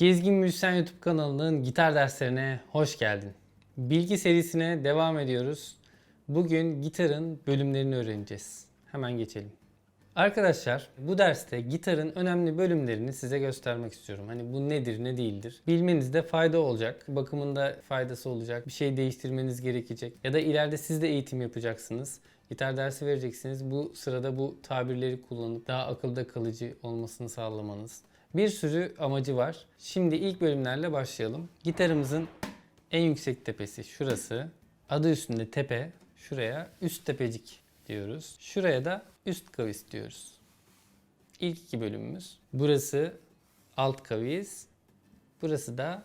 Gezgin Müzisyen YouTube kanalının gitar derslerine hoş geldin. Bilgi serisine devam ediyoruz. Bugün gitarın bölümlerini öğreneceğiz. Hemen geçelim. Arkadaşlar bu derste gitarın önemli bölümlerini size göstermek istiyorum. Hani bu nedir ne değildir. Bilmenizde fayda olacak. Bakımında faydası olacak. Bir şey değiştirmeniz gerekecek. Ya da ileride siz de eğitim yapacaksınız. Gitar dersi vereceksiniz. Bu sırada bu tabirleri kullanıp daha akılda kalıcı olmasını sağlamanız. Bir sürü amacı var. Şimdi ilk bölümlerle başlayalım. Gitarımızın en yüksek tepesi şurası. Adı üstünde tepe. Şuraya üst tepecik diyoruz. Şuraya da üst kavis diyoruz. İlk iki bölümümüz. Burası alt kavis. Burası da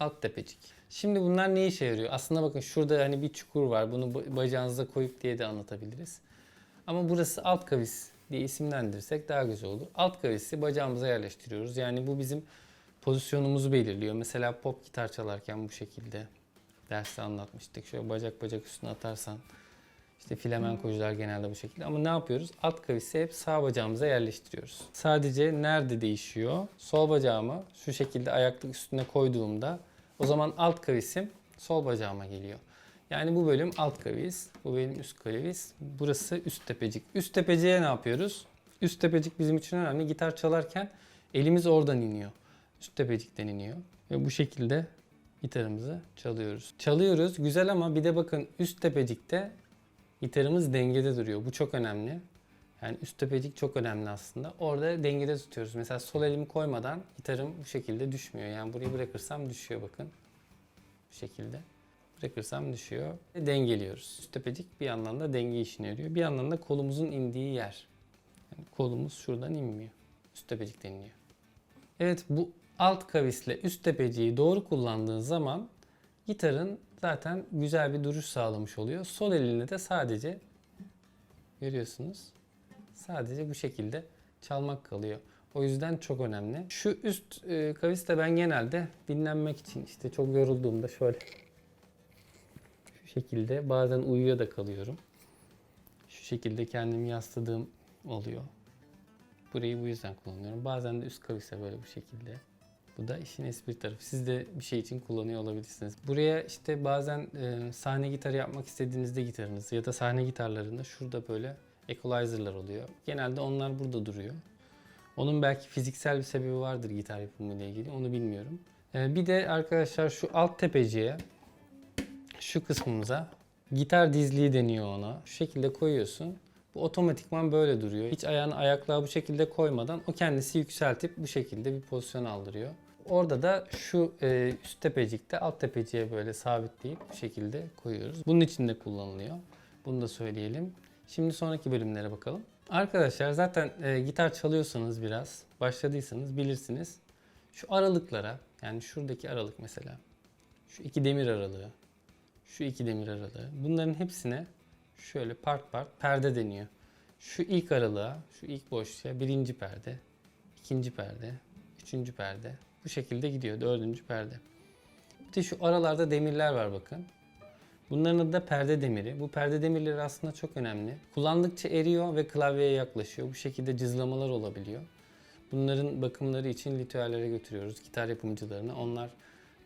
alt tepecik. Şimdi bunlar ne işe yarıyor? Aslında bakın şurada hani bir çukur var. Bunu ba- bacağınıza koyup diye de anlatabiliriz. Ama burası alt kavis diye isimlendirirsek daha güzel olur. Alt kavisi bacağımıza yerleştiriyoruz. Yani bu bizim pozisyonumuzu belirliyor. Mesela pop gitar çalarken bu şekilde derste anlatmıştık. Şöyle bacak bacak üstüne atarsan işte flamenkocular genelde bu şekilde. Ama ne yapıyoruz? Alt kavisi hep sağ bacağımıza yerleştiriyoruz. Sadece nerede değişiyor? Sol bacağımı şu şekilde ayaklık üstüne koyduğumda o zaman alt kavisim sol bacağıma geliyor. Yani bu bölüm alt kavis, bu benim üst kavis, burası üst tepecik. Üst tepeciğe ne yapıyoruz? Üst tepecik bizim için önemli. Gitar çalarken elimiz oradan iniyor. Üst tepecikten iniyor. Ve bu şekilde gitarımızı çalıyoruz. Çalıyoruz güzel ama bir de bakın üst tepecikte gitarımız dengede duruyor. Bu çok önemli. Yani üst tepecik çok önemli aslında. Orada dengede tutuyoruz. Mesela sol elimi koymadan gitarım bu şekilde düşmüyor. Yani burayı bırakırsam düşüyor bakın. Bu şekilde. Bırakırsam düşüyor. Dengeliyoruz. Üst tepecik bir yandan da denge işine yarıyor. Bir yandan da kolumuzun indiği yer. Yani kolumuz şuradan inmiyor. Üst tepecikten iniyor. Evet bu alt kavisle üst tepeciği doğru kullandığın zaman gitarın zaten güzel bir duruş sağlamış oluyor. Sol elinle de sadece görüyorsunuz. Sadece bu şekilde çalmak kalıyor. O yüzden çok önemli. Şu üst e, kavis de ben genelde dinlenmek için işte çok yorulduğumda şöyle şekilde bazen uyuyor da kalıyorum. Şu şekilde kendimi yasladığım oluyor. Burayı bu yüzden kullanıyorum. Bazen de üst kavise böyle bu şekilde. Bu da işin espri tarafı. Siz de bir şey için kullanıyor olabilirsiniz. Buraya işte bazen e, sahne gitarı yapmak istediğinizde gitarınız ya da sahne gitarlarında şurada böyle equalizer'lar oluyor. Genelde onlar burada duruyor. Onun belki fiziksel bir sebebi vardır gitar yapımı ilgili. Onu bilmiyorum. E, bir de arkadaşlar şu alt tepeciye şu kısmımıza gitar dizliği deniyor ona. Şu şekilde koyuyorsun. Bu otomatikman böyle duruyor. Hiç ayağını ayaklığa bu şekilde koymadan o kendisi yükseltip bu şekilde bir pozisyon aldırıyor. Orada da şu e, üst tepecikte alt tepeciye böyle sabitleyip bu şekilde koyuyoruz. Bunun için de kullanılıyor. Bunu da söyleyelim. Şimdi sonraki bölümlere bakalım. Arkadaşlar zaten e, gitar çalıyorsanız biraz, başladıysanız bilirsiniz. Şu aralıklara, yani şuradaki aralık mesela, şu iki demir aralığı, şu iki demir aralığı. Bunların hepsine şöyle part part perde deniyor. Şu ilk aralığa, şu ilk boşluğa birinci perde, ikinci perde, üçüncü perde. Bu şekilde gidiyor. Dördüncü perde. Bir de şu aralarda demirler var bakın. Bunların adı da perde demiri. Bu perde demirleri aslında çok önemli. Kullandıkça eriyor ve klavyeye yaklaşıyor. Bu şekilde cızlamalar olabiliyor. Bunların bakımları için ritüellere götürüyoruz gitar yapımcılarına. Onlar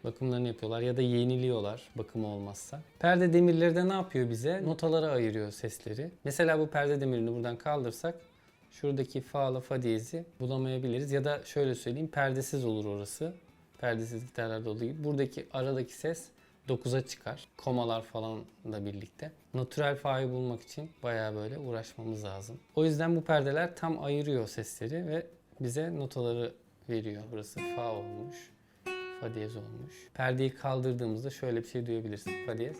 bakımlarını yapıyorlar ya da yeniliyorlar bakımı olmazsa. Perde demirleri de ne yapıyor bize? Notalara ayırıyor sesleri. Mesela bu perde demirini buradan kaldırsak şuradaki fa ile fa diyezi bulamayabiliriz. Ya da şöyle söyleyeyim perdesiz olur orası. Perdesiz gitarlarda olduğu gibi. Buradaki aradaki ses 9'a çıkar. Komalar falan da birlikte. Natürel fa'yı bulmak için bayağı böyle uğraşmamız lazım. O yüzden bu perdeler tam ayırıyor sesleri ve bize notaları veriyor. Burası fa olmuş. Fa diyez olmuş. Perdeyi kaldırdığımızda şöyle bir şey duyabilirsin. Fa diyez.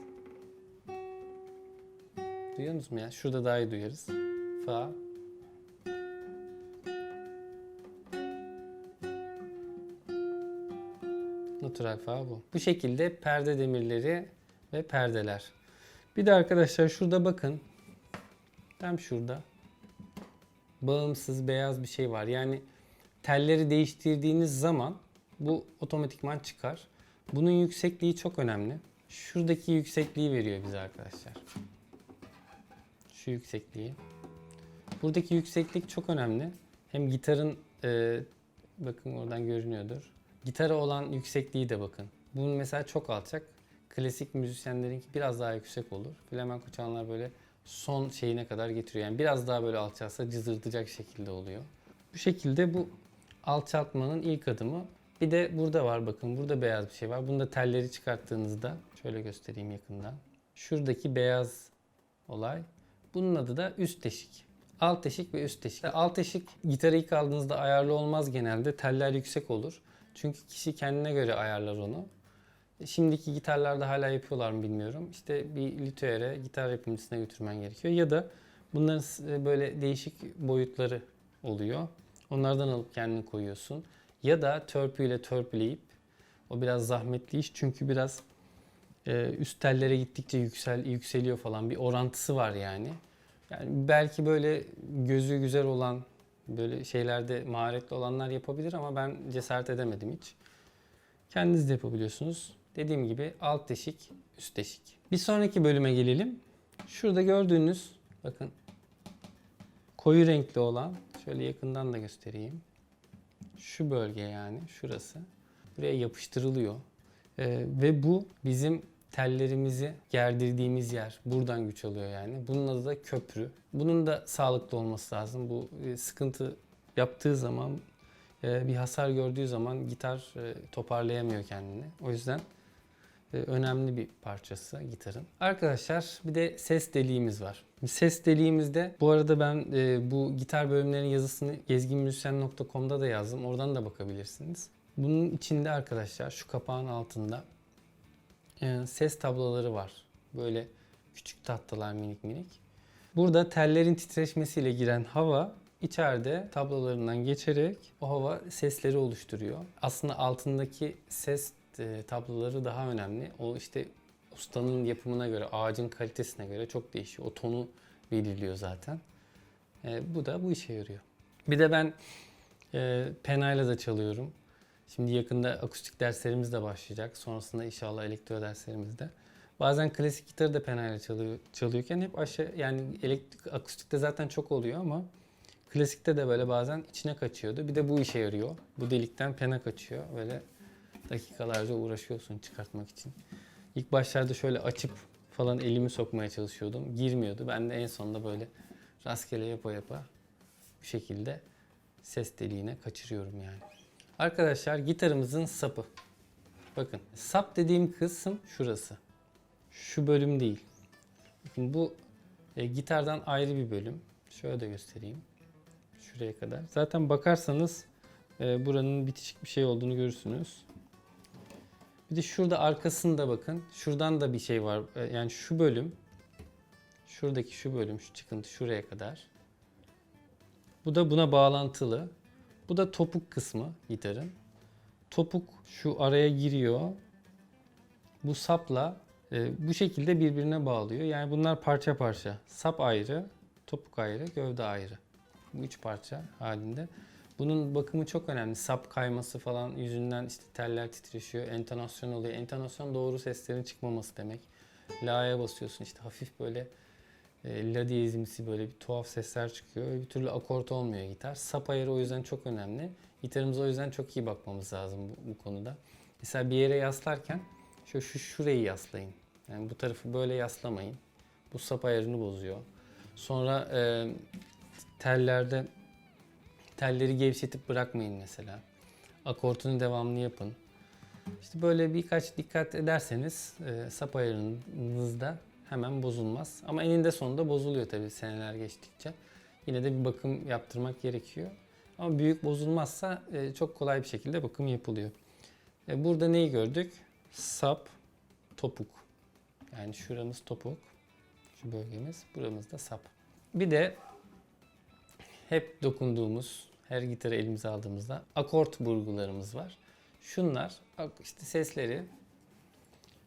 Duyuyor musun ya? Şurada daha iyi duyarız. Fa. Natural fa bu. Bu şekilde perde demirleri ve perdeler. Bir de arkadaşlar şurada bakın. Tam şurada. Bağımsız beyaz bir şey var. Yani telleri değiştirdiğiniz zaman bu otomatikman çıkar. Bunun yüksekliği çok önemli. Şuradaki yüksekliği veriyor bize arkadaşlar. Şu yüksekliği. Buradaki yükseklik çok önemli. Hem gitarın e, bakın oradan görünüyordur. Gitara olan yüksekliği de bakın. Bunun mesela çok alçak. Klasik müzisyenlerinki biraz daha yüksek olur. Flamenco çalanlar böyle son şeyine kadar getiriyor. Yani biraz daha böyle alçalsa cızırtacak şekilde oluyor. Bu şekilde bu alçaltmanın ilk adımı. Bir de burada var bakın burada beyaz bir şey var. Bunda telleri çıkarttığınızda şöyle göstereyim yakından. Şuradaki beyaz olay. Bunun adı da üst teşik. Alt teşik ve üst teşik. Alt teşik gitarı ilk aldığınızda ayarlı olmaz genelde. Teller yüksek olur. Çünkü kişi kendine göre ayarlar onu. Şimdiki gitarlarda hala yapıyorlar mı bilmiyorum. İşte bir lütüere gitar yapımcısına götürmen gerekiyor. Ya da bunların s- böyle değişik boyutları oluyor. Onlardan alıp kendini koyuyorsun. Ya da törpüyle törpüleyip o biraz zahmetli iş çünkü biraz e, üst tellere gittikçe yüksel yükseliyor falan bir orantısı var yani. Yani belki böyle gözü güzel olan böyle şeylerde maharetli olanlar yapabilir ama ben cesaret edemedim hiç. Kendiniz de yapabiliyorsunuz. Dediğim gibi alt deşik, üst deşik. Bir sonraki bölüme gelelim. Şurada gördüğünüz bakın koyu renkli olan şöyle yakından da göstereyim. Şu bölge yani şurası. Buraya yapıştırılıyor. Ee, ve bu bizim tellerimizi gerdirdiğimiz yer. Buradan güç alıyor yani. Bunun adı da köprü. Bunun da sağlıklı olması lazım. Bu e, sıkıntı yaptığı zaman e, bir hasar gördüğü zaman gitar e, toparlayamıyor kendini. O yüzden önemli bir parçası gitarın. Arkadaşlar bir de ses deliğimiz var. Ses deliğimizde bu arada ben e, bu gitar bölümlerinin yazısını gezginmüzisyen.com'da da yazdım. Oradan da bakabilirsiniz. Bunun içinde arkadaşlar şu kapağın altında e, ses tabloları var. Böyle küçük tahtalar minik minik. Burada tellerin titreşmesiyle giren hava içeride tablolarından geçerek o hava sesleri oluşturuyor. Aslında altındaki ses e, tabloları daha önemli. O işte ustanın yapımına göre, ağacın kalitesine göre çok değişiyor. O tonu belirliyor zaten. E, bu da bu işe yarıyor. Bir de ben e, penayla da çalıyorum. Şimdi yakında akustik derslerimiz de başlayacak. Sonrasında inşallah elektro derslerimiz de. Bazen klasik gitarı da penayla çalıyor, çalıyorken hep aşağı yani elektrik akustikte zaten çok oluyor ama klasikte de böyle bazen içine kaçıyordu. Bir de bu işe yarıyor. Bu delikten pena kaçıyor. Böyle dakikalarca uğraşıyorsun çıkartmak için. İlk başlarda şöyle açıp falan elimi sokmaya çalışıyordum. Girmiyordu. Ben de en sonunda böyle rastgele yapa yapa bu şekilde ses deliğine kaçırıyorum yani. Arkadaşlar gitarımızın sapı. Bakın sap dediğim kısım şurası. Şu bölüm değil. Bakın bu e, gitardan ayrı bir bölüm. Şöyle de göstereyim. Şuraya kadar. Zaten bakarsanız e, buranın bitişik bir şey olduğunu görürsünüz. Bir de şurada arkasında bakın. Şuradan da bir şey var. E, yani şu bölüm. Şuradaki şu bölüm, şu çıkıntı şuraya kadar. Bu da buna bağlantılı. Bu da topuk kısmı gitarın. Topuk şu araya giriyor. Bu sapla e, bu şekilde birbirine bağlıyor. Yani bunlar parça parça. Sap ayrı, topuk ayrı, gövde ayrı. Bu üç parça halinde. Bunun bakımı çok önemli. Sap kayması falan yüzünden işte teller titreşiyor. Entonasyon oluyor. Entonasyon doğru seslerin çıkmaması demek. La'ya basıyorsun işte hafif böyle e, la diyezimsi böyle bir tuhaf sesler çıkıyor. Bir türlü akort olmuyor gitar. Sap ayarı o yüzden çok önemli. Gitarımıza o yüzden çok iyi bakmamız lazım bu, bu konuda. Mesela bir yere yaslarken şu, şu şurayı yaslayın. Yani bu tarafı böyle yaslamayın. Bu sap ayarını bozuyor. Sonra e, tellerde telleri gevşetip bırakmayın mesela. Akortunu devamlı yapın. İşte böyle birkaç dikkat ederseniz e, sap ayarınızda hemen bozulmaz. Ama eninde sonunda bozuluyor tabii seneler geçtikçe. Yine de bir bakım yaptırmak gerekiyor. Ama büyük bozulmazsa e, çok kolay bir şekilde bakım yapılıyor. E, burada neyi gördük? Sap, topuk. Yani şuramız topuk. Şu bölgemiz. Buramız da sap. Bir de hep dokunduğumuz, her gitarı elimize aldığımızda akort burgularımız var. Şunlar işte sesleri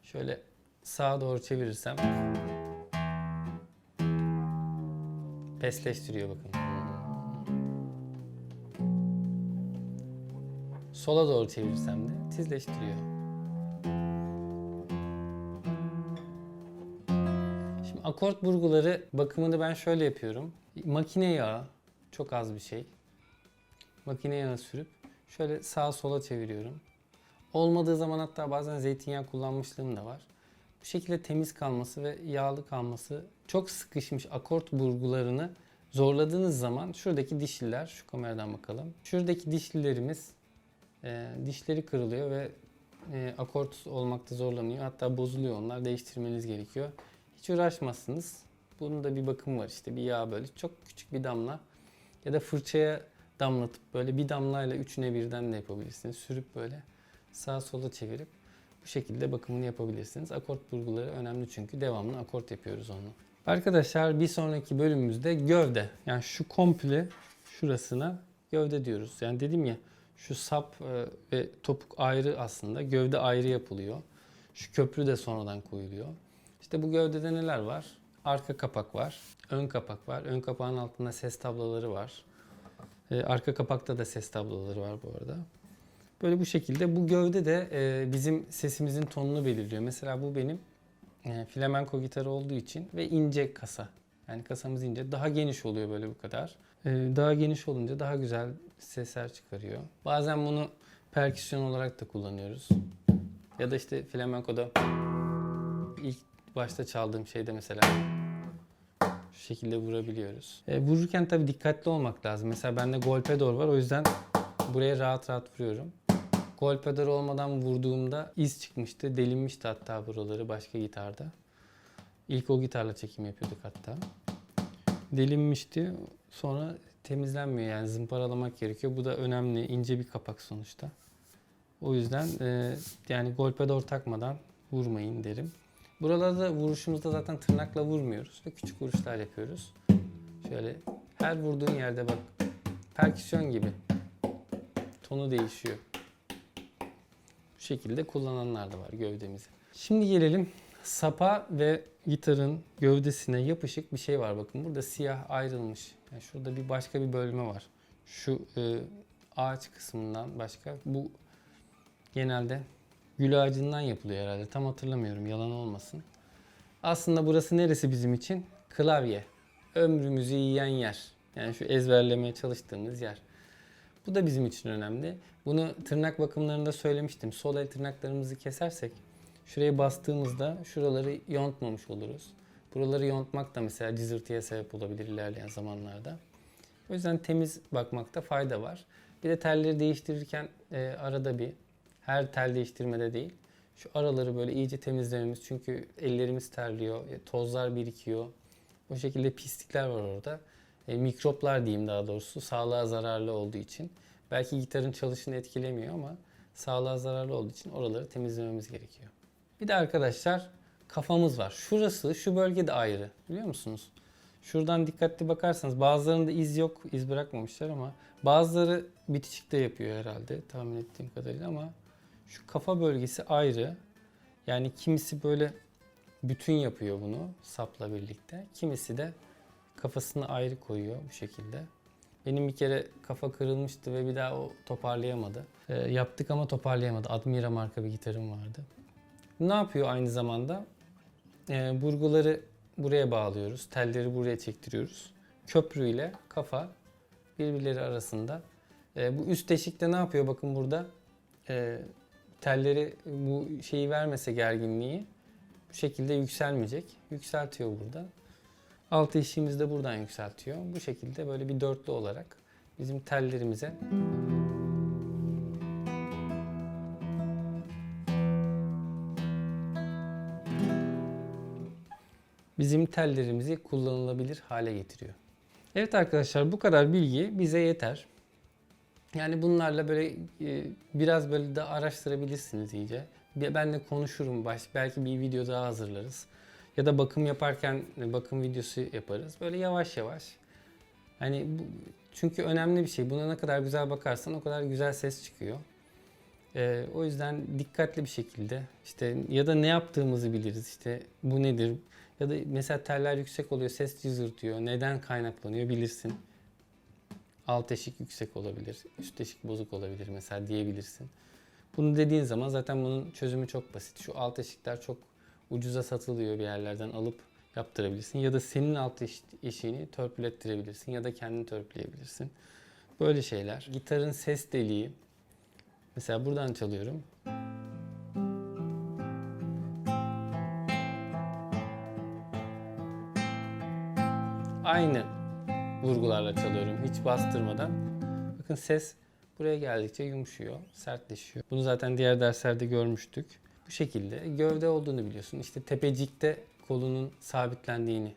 şöyle sağa doğru çevirirsem pesleştiriyor bakın. Sola doğru çevirirsem de tizleştiriyor. Şimdi akort burguları bakımını ben şöyle yapıyorum. Makine yağı çok az bir şey. Makine yağı sürüp şöyle sağa sola çeviriyorum. Olmadığı zaman hatta bazen zeytinyağı kullanmışlığım da var. Bu şekilde temiz kalması ve yağlı kalması çok sıkışmış akort burgularını zorladığınız zaman şuradaki dişliler, şu kameradan bakalım. Şuradaki dişlilerimiz e, dişleri kırılıyor ve e, akort olmakta zorlanıyor. Hatta bozuluyor onlar. Değiştirmeniz gerekiyor. Hiç uğraşmazsınız. Bunun da bir bakımı var işte. Bir yağ böyle çok küçük bir damla ya da fırçaya damlatıp böyle bir damlayla üçüne birden de yapabilirsiniz. Sürüp böyle sağa sola çevirip bu şekilde bakımını yapabilirsiniz. Akort burguları önemli çünkü devamlı akort yapıyoruz onu. Arkadaşlar bir sonraki bölümümüzde gövde. Yani şu komple şurasına gövde diyoruz. Yani dedim ya şu sap e, ve topuk ayrı aslında. Gövde ayrı yapılıyor. Şu köprü de sonradan koyuluyor. İşte bu gövdede neler var? Arka kapak var. Ön kapak var. Ön kapağın altında ses tablaları var. E, arka kapakta da ses tablaları var bu arada. Böyle bu şekilde bu gövde de e, bizim sesimizin tonunu belirliyor. Mesela bu benim e, flamenco gitarı olduğu için ve ince kasa. Yani kasamız ince. Daha geniş oluyor böyle bu kadar. E, daha geniş olunca daha güzel sesler çıkarıyor. Bazen bunu perküsyon olarak da kullanıyoruz. Ya da işte flamenco'da ilk başta çaldığım şeyde mesela şekilde vurabiliyoruz. E, vururken tabii dikkatli olmak lazım. Mesela bende golpedor var o yüzden buraya rahat rahat vuruyorum. Golpedor olmadan vurduğumda iz çıkmıştı. Delinmişti hatta buraları başka gitarda. İlk o gitarla çekim yapıyorduk hatta. Delinmişti. Sonra temizlenmiyor yani zımparalamak gerekiyor. Bu da önemli. ince bir kapak sonuçta. O yüzden e, yani golpedor takmadan vurmayın derim. Buralarda vuruşumuzda zaten tırnakla vurmuyoruz ve küçük vuruşlar yapıyoruz. Şöyle her vurduğun yerde bak perküsyon gibi tonu değişiyor. Bu şekilde kullananlar da var gövdemizi. Şimdi gelelim sapa ve gitarın gövdesine yapışık bir şey var. Bakın burada siyah ayrılmış. Yani şurada bir başka bir bölme var. Şu e, ağaç kısmından başka. Bu genelde gül ağacından yapılıyor herhalde. Tam hatırlamıyorum yalan olmasın. Aslında burası neresi bizim için? Klavye. Ömrümüzü yiyen yer. Yani şu ezberlemeye çalıştığımız yer. Bu da bizim için önemli. Bunu tırnak bakımlarında söylemiştim. Sol el tırnaklarımızı kesersek şuraya bastığımızda şuraları yontmamış oluruz. Buraları yontmak da mesela cızırtıya sebep olabilir ilerleyen zamanlarda. O yüzden temiz bakmakta fayda var. Bir de telleri değiştirirken e, arada bir her tel değiştirmede değil. Şu araları böyle iyice temizlememiz çünkü ellerimiz terliyor, e, tozlar birikiyor. O şekilde pislikler var orada. E, mikroplar diyeyim daha doğrusu sağlığa zararlı olduğu için. Belki gitarın çalışını etkilemiyor ama sağlığa zararlı olduğu için oraları temizlememiz gerekiyor. Bir de arkadaşlar kafamız var. Şurası, şu bölge de ayrı. Biliyor musunuz? Şuradan dikkatli bakarsanız bazılarında iz yok, iz bırakmamışlar ama bazıları bitişikte yapıyor herhalde tahmin ettiğim kadarıyla ama şu kafa bölgesi ayrı. Yani kimisi böyle bütün yapıyor bunu sapla birlikte. Kimisi de kafasını ayrı koyuyor bu şekilde. Benim bir kere kafa kırılmıştı ve bir daha o toparlayamadı. E, yaptık ama toparlayamadı. Admira marka bir gitarım vardı. Ne yapıyor aynı zamanda? E, burguları buraya bağlıyoruz. Telleri buraya çektiriyoruz. Köprü ile kafa birbirleri arasında. E, bu üst deşikte ne yapıyor? Bakın burada e, telleri bu şeyi vermese gerginliği bu şekilde yükselmeyecek. Yükseltiyor burada. Alt eşiğimiz de buradan yükseltiyor. Bu şekilde böyle bir dörtlü olarak bizim tellerimize bizim tellerimizi kullanılabilir hale getiriyor. Evet arkadaşlar bu kadar bilgi bize yeter. Yani bunlarla böyle e, biraz böyle de araştırabilirsiniz iyice. Ben de konuşurum baş, belki bir video daha hazırlarız. Ya da bakım yaparken e, bakım videosu yaparız. Böyle yavaş yavaş. Hani bu, çünkü önemli bir şey. Buna ne kadar güzel bakarsan o kadar güzel ses çıkıyor. Ee, o yüzden dikkatli bir şekilde işte ya da ne yaptığımızı biliriz. İşte bu nedir? Ya da mesela teller yüksek oluyor, ses cızırtıyor. Neden kaynaklanıyor bilirsin. Alt eşik yüksek olabilir, üst eşik bozuk olabilir mesela diyebilirsin. Bunu dediğin zaman zaten bunun çözümü çok basit. Şu alt eşikler çok ucuza satılıyor bir yerlerden alıp yaptırabilirsin. Ya da senin alt eş- eşiğini törpülettirebilirsin ya da kendini törpüleyebilirsin. Böyle şeyler. Gitarın ses deliği Mesela buradan çalıyorum. Aynı vurgularla çalıyorum hiç bastırmadan. Bakın ses buraya geldikçe yumuşuyor, sertleşiyor. Bunu zaten diğer derslerde görmüştük. Bu şekilde gövde olduğunu biliyorsun. İşte tepecikte kolunun sabitlendiğini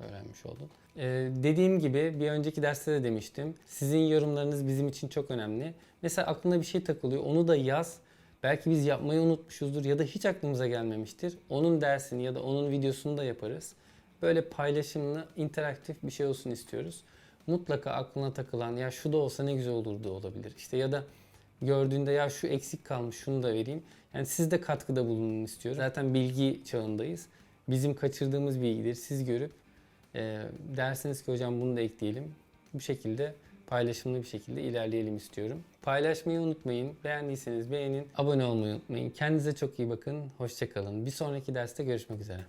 öğrenmiş oldun. Ee, dediğim gibi bir önceki derste de demiştim. Sizin yorumlarınız bizim için çok önemli. Mesela aklına bir şey takılıyor onu da yaz. Belki biz yapmayı unutmuşuzdur ya da hiç aklımıza gelmemiştir. Onun dersini ya da onun videosunu da yaparız. Böyle paylaşımlı, interaktif bir şey olsun istiyoruz. Mutlaka aklına takılan ya şu da olsa ne güzel olurdu olabilir. İşte ya da gördüğünde ya şu eksik kalmış şunu da vereyim. Yani siz de katkıda bulunun istiyoruz. Zaten bilgi çağındayız. Bizim kaçırdığımız bilgileri siz görüp e, dersiniz ki hocam bunu da ekleyelim. Bu şekilde paylaşımlı bir şekilde ilerleyelim istiyorum. Paylaşmayı unutmayın. Beğendiyseniz beğenin. Abone olmayı unutmayın. Kendinize çok iyi bakın. Hoşçakalın. Bir sonraki derste görüşmek üzere.